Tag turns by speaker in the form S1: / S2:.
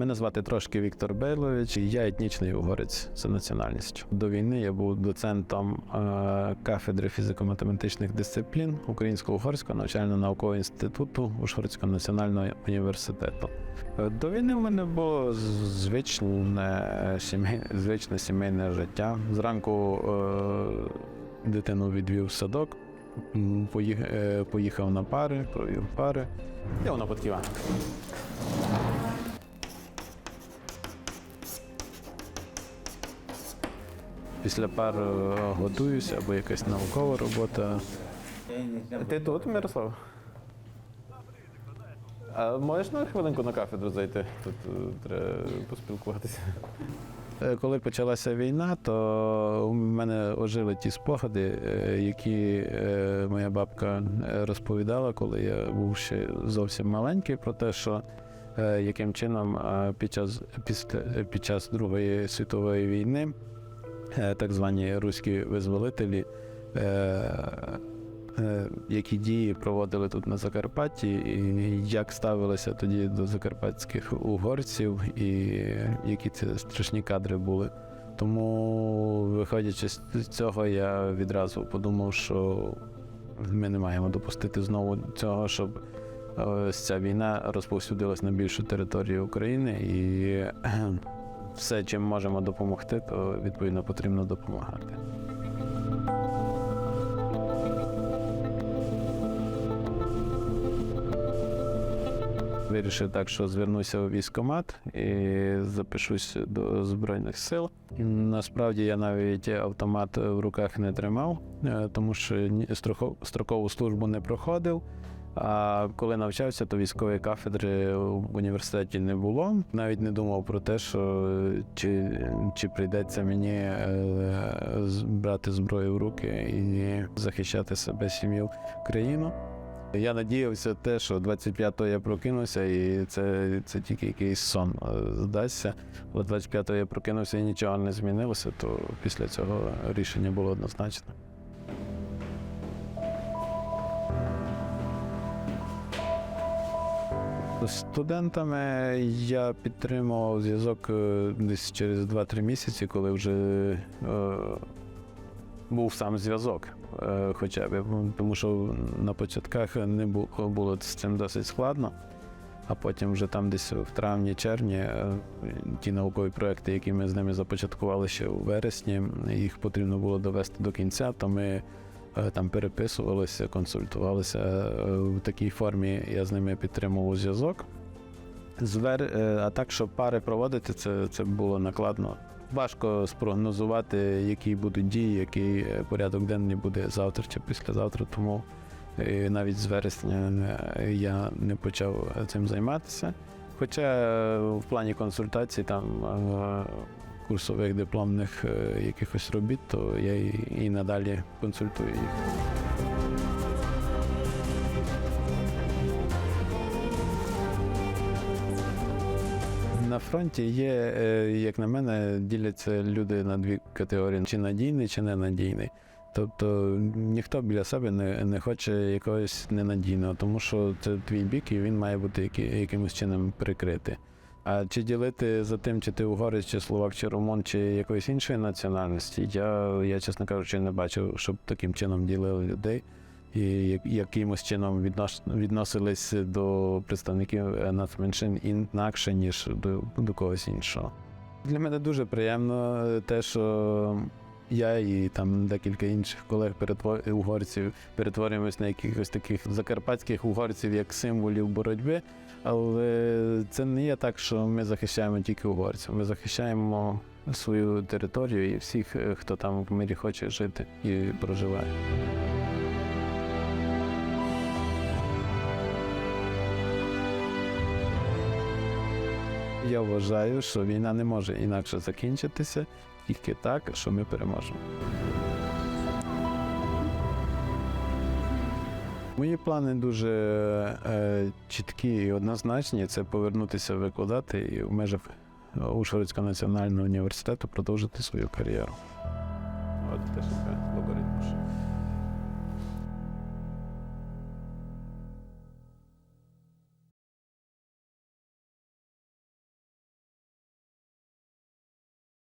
S1: Мене звати трошки Віктор Бейлович, і я етнічний угорець за національністю. До війни я був доцентом е, кафедри фізико-математичних дисциплін Українсько-угорського навчально-наукового інституту Ужгородського національного університету. Е, До війни в мене було звичне, сімей, звичне сімейне життя. Зранку е, дитину відвів в садок, е, поїхав на пари, провів пари. І вона подківа. Після пар е, готуюся або якась наукова робота. Ти тут, Мирослав? А можеш на хвилинку на кафедру зайти? Тут е, треба поспілкуватися. Е, Коли почалася війна, то у мене ожили ті спогади, які моя бабка розповідала, коли я був ще зовсім маленький, про те, що яким чином під час, після, під час Другої світової війни так звані руські визволителі, е, е, які дії проводили тут на Закарпатті, і як ставилися тоді до закарпатських угорців, і які це страшні кадри були. Тому, виходячи з цього, я відразу подумав, що ми не маємо допустити знову цього, щоб е, ось ця війна розповсюдилась на більшу територію України і все, чим можемо допомогти, то відповідно потрібно допомагати. Вирішив так, що звернуся у військкомат і запишусь до Збройних сил. Насправді я навіть автомат в руках не тримав, е, тому що строкову службу не проходив. А коли навчався, то військової кафедри в університеті не було. Навіть не думав про те, що чи, чи прийдеться мені е, брати зброю в руки і захищати себе, сім'ю, країну. Я надіявся те, що 25-го я прокинувся, і це, це тільки якийсь сон е, здасться. Бо 25-го я прокинувся і нічого не змінилося, то після цього рішення було однозначне. Студентами я підтримував зв'язок е, десь через 2-3 місяці, коли вже е, був сам зв'язок, е, хоча б, тому що на початках не було, було з цим досить складно. А потім вже там десь в травні-червні е, ті наукові проекти, які ми з ними започаткували ще у вересні, їх потрібно було довести до кінця, то ми там переписувалися, консультувалися е, в такій формі. Я з ними підтримував зв'язок. Звер, е, а так, щоб пари проводити, це, це було накладно. Важко спрогнозувати, які будуть дії, який е, порядок денний буде завтра чи післязавтра. Тому е, навіть з вересня е, я не почав цим займатися. Хоча е, в плані консультацій, там е, курсових дипломних е, якихось робіт, то я і, надалі консультую їх. На фронті є, е, як на мене, діляться люди на дві категорії: чи надійний, чи ненадійний. Тобто ніхто біля себе не, не хоче якогось ненадійного, тому що це твій бік, і він має бути які, якимось чином прикритий. А чи ділити за тим, чи ти угорець, чи словак, чи румун, чи якоїсь іншої національності, я, я чесно кажучи, не бачив, щоб таким чином ділили людей і якимось чином віднош, відносились до представників е, нацменшин інакше, ніж до, до когось іншого. Для мене дуже приємно е, те, що я і там декілька інших колег перетвор... угорців перетворюємось на якихось таких закарпатських угорців як символів боротьби. Але це не є так, що ми захищаємо тільки угорців. Ми захищаємо свою територію і всіх, е, хто там в мирі хоче жити і проживає. Я вважаю, що війна не може інакше закінчитися, тільки так, що ми переможемо. Мої плани дуже е, чіткі і однозначні. Це повернутися викладати і в межах Ушгородського національного університету продовжити свою кар'єру. От теж логаритм.